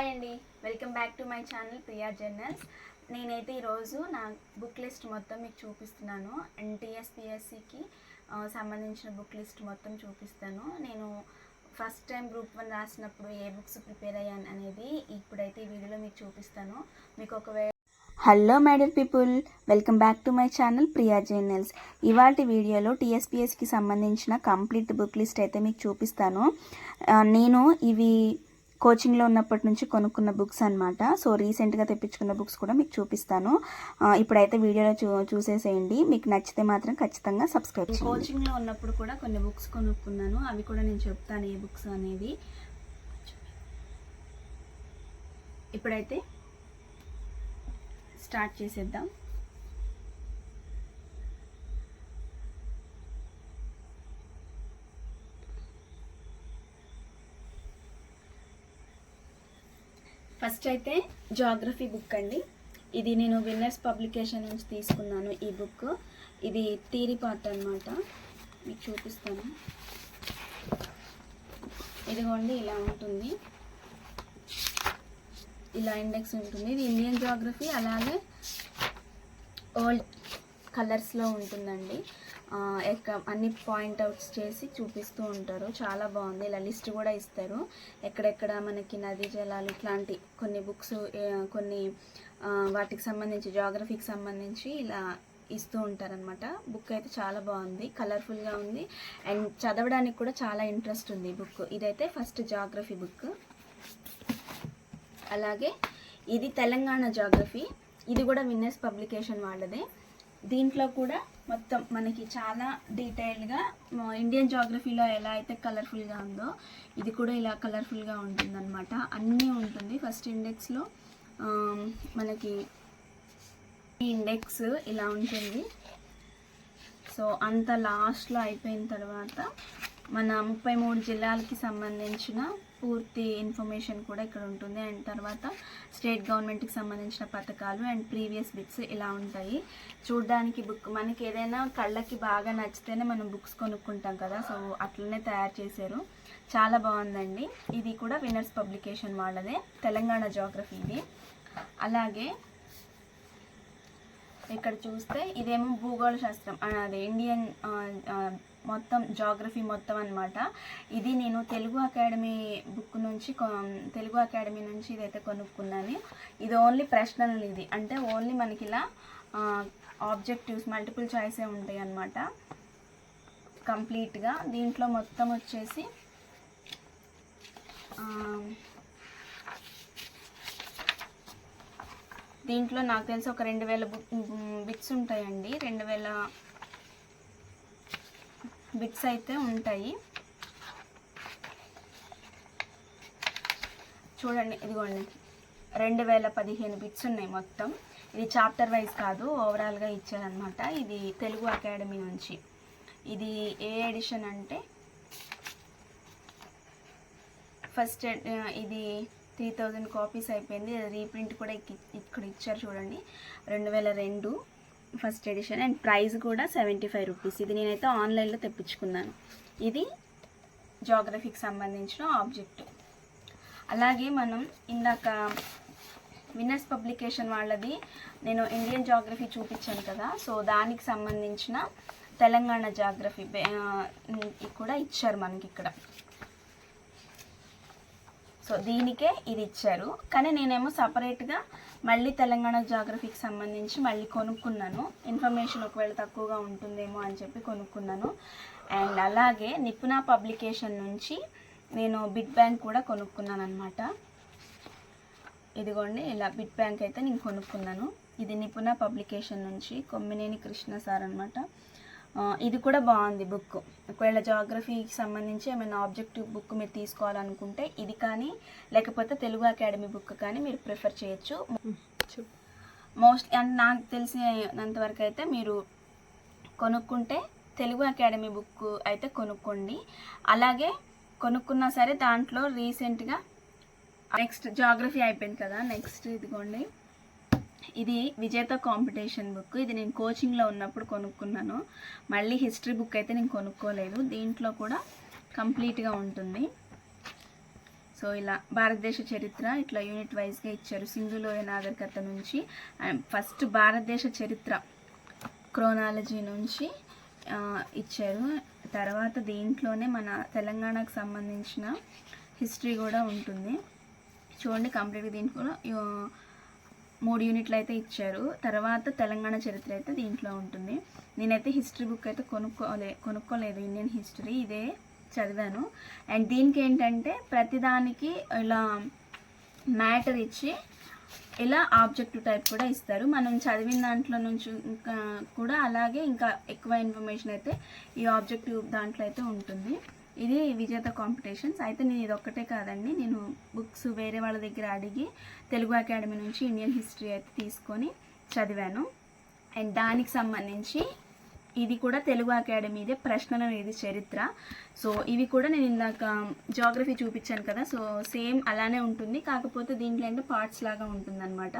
Hi అండి. Welcome back to my channel Priya journals. నేనైతే ఈరోజు నా బుక్ లిస్ట్ మొత్తం మీకు చూపిస్తున్నాను. ఎన్టీఎస్పిఎస్సికి సంబంధించిన బుక్ లిస్ట్ మొత్తం చూపిస్తాను. నేను ఫస్ట్ టైం గ్రూప్ వన్ రాసినప్పుడు ఏ బుక్స్ ప్రిపేర్ అయ్యాను అనేది ఇప్పుడైతే ఈ వీడియోలో మీకు చూపిస్తాను. మీకు ఒకవేళ hello మేడర్ people welcome back to my channel Priya journals ఇవాటి వీడియోలో టీఎస్పిఎస్కి సంబంధించిన కంప్లీట్ బుక్ లిస్ట్ అయితే మీకు చూపిస్తాను. నేను ఇవి కోచింగ్లో ఉన్నప్పటి నుంచి కొనుక్కున్న బుక్స్ అనమాట సో రీసెంట్గా తెప్పించుకున్న బుక్స్ కూడా మీకు చూపిస్తాను. ఇప్పుడైతే వీడియోలో చూ చూసేసేయండి. మీకు నచ్చితే మాత్రం ఖచ్చితంగా సబ్స్క్రైబ్ కోచింగ్లో ఉన్నప్పుడు కూడా కొన్ని బుక్స్ కొనుక్కున్నాను. అవి కూడా నేను చెప్తాను ఏ బుక్స్ అనేది. ఇప్పుడైతే స్టార్ట్ చేసేద్దాం. ఫస్ట్ అయితే జాగ్రఫీ బుక్ అండి. ఇది నేను విన్నర్స్ పబ్లికేషన్ నుంచి తీసుకున్నాను ఈ బుక్. ఇది థీరీ పార్ట్ అనమాట మీకు చూపిస్తాను. ఇదిగోండి ఇలా ఉంటుంది. ఇలా ఇండెక్స్ ఉంటుంది. ఇది ఇండియన్ జాగ్రఫీ అలాగే ఓల్డ్ కలర్స్లో ఉంటుందండి. ఎక్క అన్ని పాయింట్ అవుట్స్ చేసి చూపిస్తూ ఉంటారు. చాలా బాగుంది. ఇలా లిస్ట్ కూడా ఇస్తారు. ఎక్కడెక్కడ మనకి నదీ జలాలు ఇట్లాంటి కొన్ని బుక్స్ కొన్ని వాటికి సంబంధించి జాగ్రఫీకి సంబంధించి ఇలా ఇస్తూ ఉంటారనమాట బుక్ అయితే చాలా బాగుంది. కలర్ఫుల్గా ఉంది. అండ్ చదవడానికి కూడా చాలా ఇంట్రెస్ట్ ఉంది ఈ బుక్. ఇదైతే ఫస్ట్ జాగ్రఫీ బుక్. అలాగే ఇది తెలంగాణ జాగ్రఫీ. ఇది కూడా విన్నర్స్ పబ్లికేషన్ వాళ్ళదే. దీంట్లో కూడా మొత్తం మనకి చాలా డీటెయిల్గా ఇండియన్ జాగ్రఫీలో ఎలా అయితే కలర్ఫుల్గా ఉందో ఇది కూడా ఇలా కలర్ఫుల్గా ఉంటుందన్నమాట. అన్నీ ఉంటుంది ఫస్ట్ ఇండెక్స్లో మనకి ఈ ఇండెక్స్ ఇలా ఉంటుంది. సో అంత లాస్ట్లో అయిపోయిన తర్వాత మన ముప్పై మూడు జిల్లాలకి సంబంధించిన పూర్తి ఇన్ఫర్మేషన్ కూడా ఇక్కడ ఉంటుంది. అండ్ తర్వాత స్టేట్ గవర్నమెంట్కి సంబంధించిన పథకాలు అండ్ ప్రీవియస్ బిట్స్ ఇలా ఉంటాయి. చూడడానికి బుక్ మనకి ఏదైనా కళ్ళకి బాగా నచ్చితేనే మనం బుక్స్ కొనుక్కుంటాం కదా సో అట్లనే తయారు చేశారు. చాలా బాగుందండి. ఇది కూడా విన్నర్స్ పబ్లికేషన్ వాళ్ళదే తెలంగాణ జోగ్రఫీది. అలాగే ఇక్కడ చూస్తే ఇదేమో భూగోళ శాస్త్రం. అది అదే ఇండియన్ మొత్తం జాగ్రఫీ మొత్తం అనమాట ఇది నేను తెలుగు అకాడమీ బుక్ నుంచి కొ- తెలుగు అకాడమీ నుంచి ఇదైతే కొనుక్కున్నాను. ఇది ఓన్లీ ప్రశ్నలు ఇది. అంటే ఓన్లీ మనకి ఇలా ఆబ్జెక్టివ్స్ మల్టిపుల్ చాయిసే ఉంటాయి అన్నమాట. కంప్లీట్గా దీంట్లో మొత్తం వచ్చేసి దీంట్లో నాకు తెలిసి ఒక రెండు వేల బిట్స్ ఉంటాయండి. రెండు వేల బిట్స్ అయితే ఉంటాయి. చూడండి ఇదిగోండి. రెండు వేల పదిహేను బిట్స్ ఉన్నాయి మొత్తం. ఇది చాప్టర్ వైజ్ కాదు ఓవరాల్గా ఇచ్చారనమాట ఇది తెలుగు అకాడమీ నుంచి. ఇది ఏ ఎడిషన్ అంటే ఫస్ట్ ఇది త్రీ థౌజండ్ కాపీస్ అయిపోయింది. రీప్రింట్ కూడా ఇక్కడ ఇచ్చారు చూడండి. రెండు వేల రెండు ఫస్ట్ ఎడిషన్ అండ్ ప్రైస్ కూడా సెవెంటీ ఫైవ్ రూపీస్. ఇది నేనైతే ఆన్లైన్లో తెప్పించుకున్నాను. ఇది జాగ్రఫీకి సంబంధించిన ఆబ్జెక్ట్. అలాగే మనం ఇందాక విన్నర్స్ పబ్లికేషన్ వాళ్ళది నేను ఇండియన్ జాగ్రఫీ చూపించాను కదా. సో దానికి సంబంధించిన తెలంగాణ జాగ్రఫీ కూడా ఇచ్చారు మనకి ఇక్కడ. సో దీనికే ఇది ఇచ్చారు. కానీ నేనేమో సపరేట్గా మళ్ళీ తెలంగాణ జాగ్రఫీకి సంబంధించి మళ్ళీ కొనుక్కున్నాను. ఇన్ఫర్మేషన్ ఒకవేళ తక్కువగా ఉంటుందేమో అని చెప్పి కొనుక్కున్నాను. అండ్ అలాగే నిపుణ పబ్లికేషన్ నుంచి నేను బిట్ బ్యాంక్ కూడా కొనుక్కున్నాను అనమాట ఇదిగోండి ఇలా బిట్ బ్యాంక్ అయితే నేను కొనుక్కున్నాను. ఇది నిపుణ పబ్లికేషన్ నుంచి కొమ్మినేని కృష్ణ సార్ అనమాట ఇది కూడా బాగుంది బుక్. ఒకవేళ జాగ్రఫీకి సంబంధించి ఏమైనా ఆబ్జెక్టివ్ బుక్ మీరు తీసుకోవాలనుకుంటే ఇది కానీ లేకపోతే తెలుగు అకాడమీ బుక్ కానీ మీరు ప్రిఫర్ చేయొచ్చు. మోస్ట్లీ అంటే నాకు తెలిసినంతవరకు అయితే మీరు కొనుక్కుంటే తెలుగు అకాడమీ బుక్ అయితే కొనుక్కోండి. అలాగే కొనుక్కున్నా సరే దాంట్లో రీసెంట్గా నెక్స్ట్ జాగ్రఫీ అయిపోయింది కదా నెక్స్ట్ ఇదిగోండి. ఇది విజేత కాంపిటీషన్ బుక్. ఇది నేను కోచింగ్లో ఉన్నప్పుడు కొనుక్కున్నాను. మళ్ళీ హిస్టరీ బుక్ అయితే నేను కొనుక్కోలేదు. దీంట్లో కూడా కంప్లీట్గా ఉంటుంది. సో ఇలా భారతదేశ చరిత్ర ఇట్లా యూనిట్ వైజ్గా ఇచ్చారు. సింధులోయ నాగరికత నుంచి అండ్ ఫస్ట్ భారతదేశ చరిత్ర క్రోనాలజీ నుంచి ఇచ్చారు. తర్వాత దీంట్లోనే మన తెలంగాణకు సంబంధించిన హిస్టరీ కూడా ఉంటుంది. చూడండి కంప్లీట్గా దీంట్లో ఆ, మూడు యూనిట్లు అయితే ఇచ్చారు. తర్వాత తెలంగాణ చరిత్ర అయితే దీంట్లో ఉంటుంది. నేనైతే హిస్టరీ బుక్ అయితే కొనుక్కోలే కొనుక్కోలేదు ఇండియన్ హిస్టరీ. ఇదే చదివాను. అండ్ దీనికి ఏంటంటే ప్రతిదానికి ఇలా మ్యాటర్ ఇచ్చి ఇలా ఆబ్జెక్టివ్ టైప్ కూడా ఇస్తారు. మనం చదివిన దాంట్లో నుంచి ఇంకా కూడా అలాగే ఇంకా ఎక్కువ ఇన్ఫర్మేషన్ అయితే ఈ ఆబ్జెక్టివ్ దాంట్లో అయితే ఉంటుంది. ఇది విజేత కాంపిటీషన్స్. అయితే నేను ఇది ఒక్కటే కాదండి. నేను బుక్స్ వేరే వాళ్ళ దగ్గర అడిగి తెలుగు అకాడమీ నుంచి ఇండియన్ హిస్టరీ అయితే తీసుకొని చదివాను. అండ్ దానికి సంబంధించి ఇది కూడా తెలుగు అకాడమీదే ప్రశ్నల ఇది చరిత్ర. సో ఇవి కూడా నేను ఇందాక జాగ్రఫీ చూపించాను కదా. సో సేమ్ అలానే ఉంటుంది. కాకపోతే దీంట్లో అంటే పార్ట్స్ లాగా ఉంటుందన్నమాట.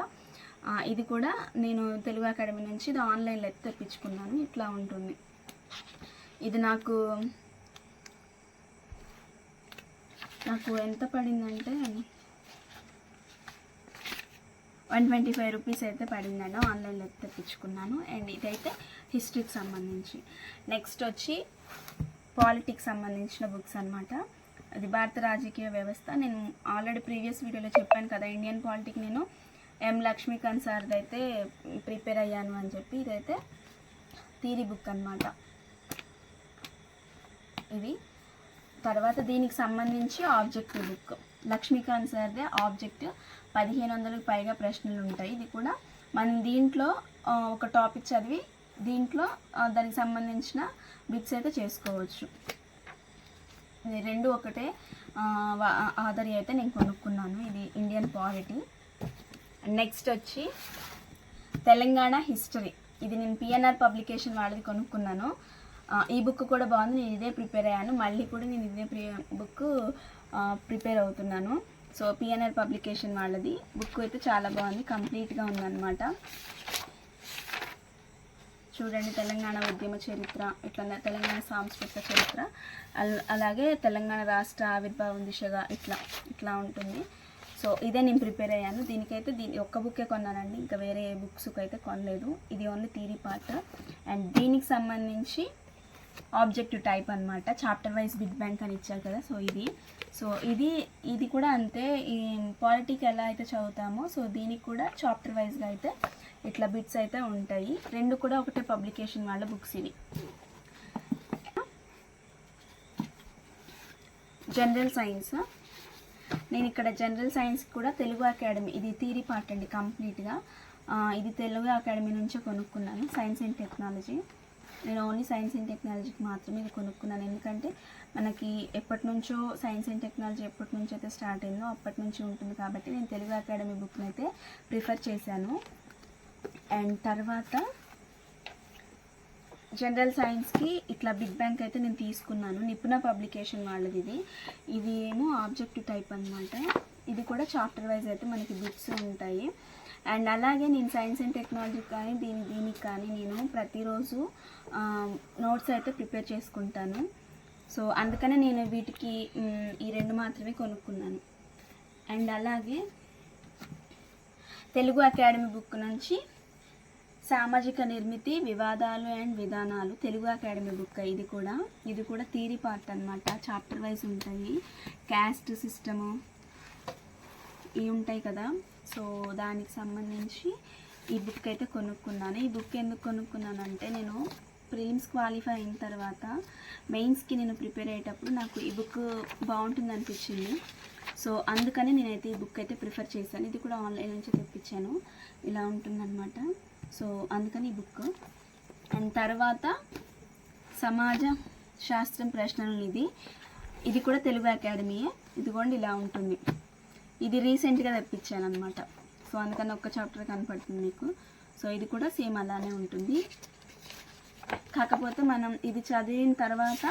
ఇది కూడా నేను తెలుగు అకాడమీ నుంచి ఇది ఆన్లైన్లో అయితే తెప్పించుకున్నాను. ఇట్లా ఉంటుంది. ఇది నాకు నాకు ఎంత పడిందంటే వన్ ట్వంటీ ఫైవ్ రూపీస్ అయితే పడిందండి. ఆన్లైన్లో అయితే తెప్పించుకున్నాను. అండ్ ఇదైతే హిస్టరీకి సంబంధించి. నెక్స్ట్ వచ్చి పాలిటిక్స్ సంబంధించిన బుక్స్ అనమాట అది భారత రాజకీయ వ్యవస్థ. నేను ఆల్రెడీ ప్రీవియస్ వీడియోలో చెప్పాను కదా ఇండియన్ పాలిటిక్ నేను ఎం లక్ష్మీకాంత్ సార్ది అయితే ప్రిపేర్ అయ్యాను అని చెప్పి ఇదైతే థీరీ బుక్ అనమాట ఇది తర్వాత దీనికి సంబంధించి ఆబ్జెక్టివ్ బుక్. లక్ష్మీకాంత్ సార్దే ఆబ్జెక్టివ్ పదిహేను వందలకు పైగా ప్రశ్నలు ఉంటాయి ఇది కూడా మనం దీంట్లో ఒక టాపిక్ చదివి దీంట్లో దానికి సంబంధించిన బిట్స్ అయితే చేసుకోవచ్చు. రెండు ఒకటే ఆధారి అయితే నేను కొనుక్కున్నాను. ఇది ఇండియన్ పాలిటీ. నెక్స్ట్ వచ్చి తెలంగాణ హిస్టరీ. ఇది నేను పిఎన్ఆర్ పబ్లికేషన్ వాళ్ళది కొనుక్కున్నాను. ఈ బుక్ కూడా బాగుంది. నేను ఇదే ప్రిపేర్ అయ్యాను. మళ్ళీ కూడా నేను ఇదే ప్రి బుక్ ప్రిపేర్ అవుతున్నాను. సో పిఎన్ఆర్ పబ్లికేషన్ వాళ్ళది. బుక్ అయితే చాలా బాగుంది. కంప్లీట్గా ఉందన్నమాట. చూడండి తెలంగాణ ఉద్యమ చరిత్ర ఇట్లా తెలంగాణ సాంస్కృతిక చరిత్ర అలాగే తెలంగాణ రాష్ట్ర ఆవిర్భావం దిశగా ఇట్లా ఇట్లా ఉంటుంది. సో ఇదే నేను ప్రిపేర్ అయ్యాను. దీనికైతే దీని ఒక్క బుక్కే కొన్నానండి. ఇంకా వేరే ఏ బుక్స్కి అయితే కొనలేదు. ఇది ఓన్లీ థీరీ పార్ట్. అండ్ దీనికి సంబంధించి ఆబ్జెక్టివ్ టైప్ అన్నమాట. చాప్టర్ వైజ్ బిగ్ బ్యాంక్ అని ఇచ్చారు కదా సో ఇది. సో ఇది ఇది కూడా అంతే. ఈ పాలిటిక్ ఎలా అయితే చదువుతామో సో దీనికి కూడా చాప్టర్ వైజ్గా అయితే ఇట్లా బిట్స్ అయితే ఉంటాయి. రెండు కూడా ఒకటే పబ్లికేషన్ వాళ్ళ బుక్స్ ఇవి. జనరల్ సైన్స్ నేను ఇక్కడ జనరల్ సైన్స్ కూడా తెలుగు అకాడమీ ఇది థీరీ పార్ట్ అండి కంప్లీట్గా ఇది తెలుగు అకాడమీ నుంచే కొనుక్కున్నాను సైన్స్ అండ్ టెక్నాలజీ నేను ఓన్లీ సైన్స్ అండ్ టెక్నాలజీకి మాత్రమే ఇది కొనుక్కున్నాను. ఎందుకంటే మనకి ఎప్పటి నుంచో సైన్స్ అండ్ టెక్నాలజీ ఎప్పటి నుంచి అయితే స్టార్ట్ అయిందో అప్పటి నుంచి ఉంటుంది కాబట్టి నేను తెలుగు అకాడమీ బుక్ని అయితే ప్రిఫర్ చేశాను. అండ్ తర్వాత జనరల్ సైన్స్కి ఇట్లా బిగ్ బ్యాంక్ అయితే నేను తీసుకున్నాను. నిపుణ పబ్లికేషన్ వాళ్ళది ఇది. ఇది ఏమో ఆబ్జెక్టివ్ టైప్ అన్నమాట. ఇది కూడా చాప్టర్ వైజ్ అయితే మనకి బుక్స్ ఉంటాయి. అండ్ అలాగే నేను సైన్స్ అండ్ టెక్నాలజీ కానీ దీని దీనికి కానీ నేను ప్రతిరోజు నోట్స్ అయితే ప్రిపేర్ చేసుకుంటాను. సో అందుకనే నేను వీటికి ఈ రెండు మాత్రమే కొనుక్కున్నాను. అండ్ అలాగే తెలుగు అకాడమీ బుక్ నుంచి సామాజిక నిర్మితి వివాదాలు అండ్ విధానాలు. తెలుగు అకాడమీ బుక్ ఇది కూడా. ఇది కూడా థీరీ పార్ట్ అనమాట చాప్టర్ వైజ్ ఉంటాయి. క్యాస్ట్ సిస్టము ఇవి ఉంటాయి కదా. సో దానికి సంబంధించి ఈ బుక్ అయితే కొనుక్కున్నాను. ఈ బుక్ ఎందుకు కొనుక్కున్నాను అంటే నేను ప్రిలిమ్స్ క్వాలిఫై అయిన తర్వాత మెయిన్స్కి నేను ప్రిపేర్ అయ్యేటప్పుడు నాకు ఈ బుక్ బాగుంటుంది అనిపించింది. సో అందుకని నేనైతే ఈ బుక్ అయితే ప్రిఫర్ చేశాను. ఇది కూడా ఆన్లైన్ నుంచి తెప్పించాను. ఇలా ఉంటుందన్నమాట. సో అందుకని ఈ బుక్. అండ్ తర్వాత సమాజ శాస్త్రం ప్రశ్నలు ఇది. ఇది కూడా తెలుగు అకాడమీయే ఇదిగోండి ఇలా ఉంటుంది. ఇది రీసెంట్గా తెప్పించాను అనమాట సో అందుకని ఒక్క చాప్టర్ కనపడుతుంది మీకు. సో ఇది కూడా సేమ్ అలానే ఉంటుంది. కాకపోతే మనం ఇది చదివిన తర్వాత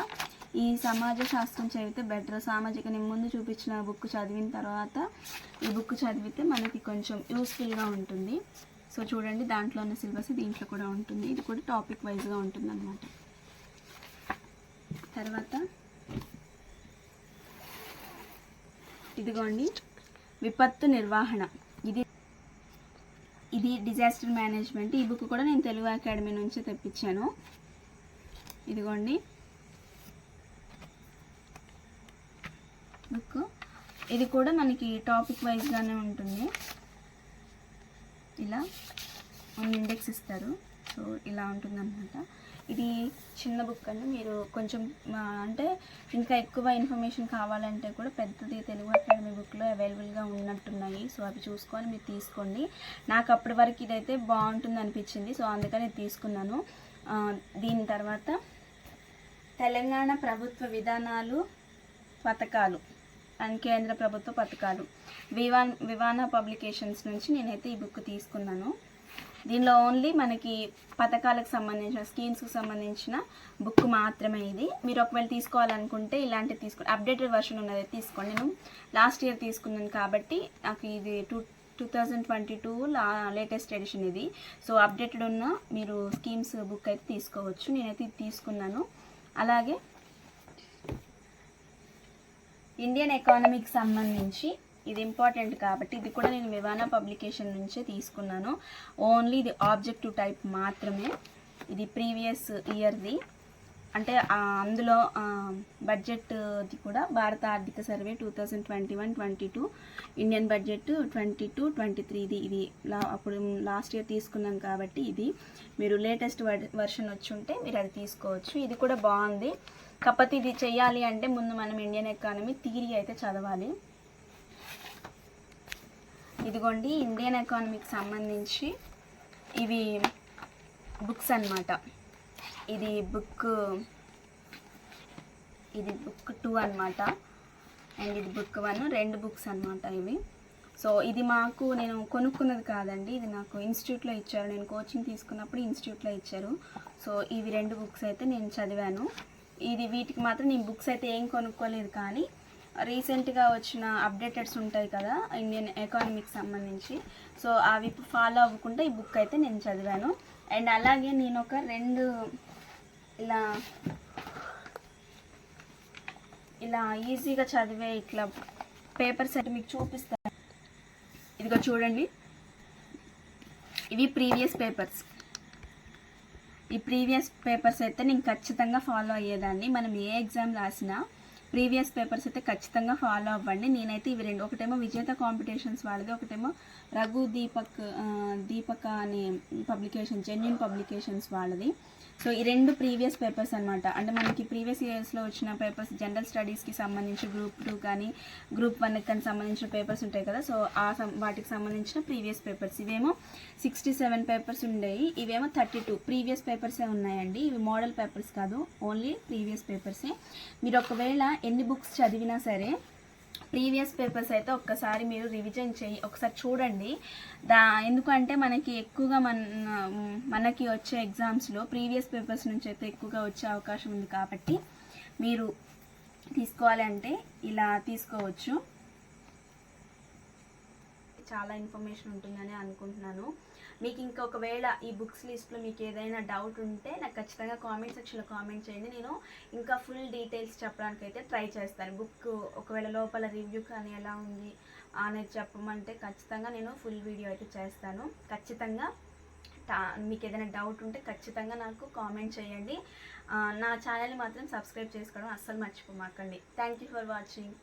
ఈ సమాజ శాస్త్రం చదివితే బెటర్. సామాజిక నేను ముందు చూపించిన బుక్ చదివిన తర్వాత ఈ బుక్ చదివితే మనకి కొంచెం యూస్ఫుల్గా ఉంటుంది. సో చూడండి దాంట్లో ఉన్న సిలబస్ దీంట్లో కూడా ఉంటుంది. ఇది కూడా టాపిక్ వైజ్గా ఉంటుంది అనమాట తర్వాత ఇదిగోండి విపత్తు నిర్వహణ. ఇది ఇది డిజాస్టర్ మేనేజ్మెంట్ ఈ బుక్ కూడా నేను తెలుగు అకాడమీ నుంచి తెప్పించాను. ఇదిగోండి. బుక్ ఇది కూడా మనకి టాపిక్ వైజ్గానే ఉంటుంది. ఇలా ఇండెక్స్ ఇస్తారు. సో ఇలా ఉంటుందన్నమాట. ఇది చిన్న బుక్ అండి. మీరు కొంచెం అంటే ఇంకా ఎక్కువ ఇన్ఫర్మేషన్ కావాలంటే కూడా పెద్దది తెలుగు అకాడమీ బుక్లో అవైలబుల్గా ఉన్నట్టున్నాయి. సో అవి చూసుకొని మీరు తీసుకోండి. నాకు అప్పటి వరకు ఇదైతే బాగుంటుంది అనిపించింది. సో అందుకని తీసుకున్నాను. దీని తర్వాత తెలంగాణ ప్రభుత్వ విధానాలు పథకాలు. అండ్ కేంద్ర ప్రభుత్వ పథకాలు. వివాన్ వివాన పబ్లికేషన్స్ నుంచి నేనైతే ఈ బుక్ తీసుకున్నాను. దీనిలో ఓన్లీ మనకి పథకాలకు సంబంధించిన స్కీమ్స్కి సంబంధించిన బుక్ మాత్రమే ఇది. మీరు ఒకవేళ తీసుకోవాలనుకుంటే ఇలాంటివి తీసుకోండి అప్డేటెడ్ వర్షన్ ఉన్నది తీసుకోండి. నేను లాస్ట్ ఇయర్ తీసుకున్నాను కాబట్టి నాకు ఇది two two thousand twenty two లా లేటెస్ట్ ఎడిషన్ ఇది. సో అప్డేటెడ్ ఉన్న మీరు స్కీమ్స్ బుక్ అయితే తీసుకోవచ్చు. నేనైతే ఇది తీసుకున్నాను. అలాగే ఇండియన్ ఎకానమీకి సంబంధించి ఇది ఇంపార్టెంట్ కాబట్టి ఇది కూడా నేను వివానా పబ్లికేషన్ నుంచే తీసుకున్నాను. ఓన్లీ ఇది ఆబ్జెక్టివ్ టైప్ మాత్రమే. ఇది ప్రీవియస్ ఇయర్ది అంటే అందులో బడ్జెట్ది కూడా భారత ఆర్థిక survey two thousand twenty one twenty two Indian budget twenty two twenty త్రీది ఇది లా అప్పుడు లాస్ట్ ఇయర్ తీసుకున్నాం కాబట్టి ఇది. మీరు లేటెస్ట్ వర్షన్ వచ్చి ఉంటే మీరు అది తీసుకోవచ్చు. ఇది కూడా బాగుంది. కాకపోతే ఇది చేయాలి అంటే ముందు మనం ఇండియన్ ఎకానమీ థియరీ అయితే చదవాలి. ఇదిగోండి ఇండియన్ ఎకానమీకి సంబంధించి ఇవి బుక్స్ అనమాట ఇది బుక్ ఇది బుక్ టూ అన్నమాట. అండ్ ఇది బుక్ వన్ రెండు బుక్స్ అన్నమాట ఇవి. సో ఇది మాకు నేను కొనుక్కున్నది కాదండి. ఇది నాకు ఇన్స్టిట్యూట్లో ఇచ్చారు. నేను కోచింగ్ తీసుకున్నప్పుడు ఇన్స్టిట్యూట్లో ఇచ్చారు. సో ఇవి రెండు బుక్స్ అయితే నేను చదివాను. ఇది వీటికి మాత్రం నేను బుక్స్ అయితే ఏం కొనుక్కోలేదు కానీ రీసెంట్గా వచ్చిన అప్డేటెడ్స్ ఉంటాయి కదా ఇండియన్ ఎకానమీకి సంబంధించి. సో అవి ఫాలో అవ్వకుండా ఈ బుక్ అయితే నేను చదివాను. అండ్ అలాగే నేను ఒక రెండు ఇలా ఇలా ఈజీగా చదివే ఇట్లా పేపర్స్ అయితే మీకు చూపిస్తాను. ఇదిగో చూడండి. ఇవి ప్రీవియస్ పేపర్స్. ఈ ప్రీవియస్ పేపర్స్ అయితే నేను ఖచ్చితంగా ఫాలో అయ్యేదాన్ని. మనం ఏ ఎగ్జామ్ రాసినా ప్రీవియస్ పేపర్స్ అయితే ఖచ్చితంగా ఫాలో అవ్వండి. నేనైతే ఇవి రెండు ఒకటేమో విజేత కాంపిటీషన్స్ వాళ్ళది ఒకటేమో రఘు దీపక్ దీపక అనే పబ్లికేషన్ జెన్యున్ పబ్లికేషన్స్ వాళ్ళది. సో ఈ రెండు ప్రీవియస్ పేపర్స్ అన్నమాట. అంటే మనకి ప్రీవియస్ ఇయర్స్లో వచ్చిన పేపర్స్ జనరల్ స్టడీస్కి సంబంధించి గ్రూప్ టూ కానీ గ్రూప్ వన్కి కానీ సంబంధించిన పేపర్స్ ఉంటాయి కదా. సో ఆ సం- వాటికి సంబంధించిన ప్రీవియస్ పేపర్స్. ఇవేమో సిక్స్టీ సెవెన్ పేపర్స్ ఉండేవి ఇవేమో థర్టీ టూ. ప్రీవియస్ పేపర్సే ఉన్నాయండి. ఇవి మోడల్ పేపర్స్ కాదు. ఓన్లీ ప్రీవియస్ పేపర్సే. మీరు ఒకవేళ ఎన్ని బుక్స్ చదివినా సరే ప్రీవియస్ పేపర్స్ అయితే ఒక్కసారి మీరు రివిజన్ చేయి ఒకసారి చూడండి. దా ఎందుకంటే మనకి ఎక్కువగా మన మనకి వచ్చే ఎగ్జామ్స్లో ప్రీవియస్ పేపర్స్ నుంచి అయితే ఎక్కువగా వచ్చే అవకాశం ఉంది కాబట్టి మీరు తీసుకోవాలంటే ఇలా తీసుకోవచ్చు. చాలా ఇన్ఫర్మేషన్ ఉంటుందని అనుకుంటున్నాను. మీకు ఇంకా ఒకవేళ ఈ బుక్స్ లిస్ట్లో మీకు ఏదైనా డౌట్ ఉంటే నాకు ఖచ్చితంగా కామెంట్ సెక్షన్లో కామెంట్ చేయండి. నేను ఇంకా ఫుల్ డీటెయిల్స్ చెప్పడానికి అయితే ట్రై చేస్తాను. బుక్ ఒకవేళ లోపల రివ్యూ కానీ ఎలా ఉంది అనేది చెప్పమంటే ఖచ్చితంగా నేను ఫుల్ వీడియో అయితే చేస్తాను. ఖచ్చితంగా మీకు ఏదైనా డౌట్ ఉంటే ఖచ్చితంగా నాకు కామెంట్ చేయండి. నా ఛానల్ మాత్రం సబ్స్క్రైబ్ చేసుకోవడం అస్సలు మర్చిపోమాకండి. Thank you for watching.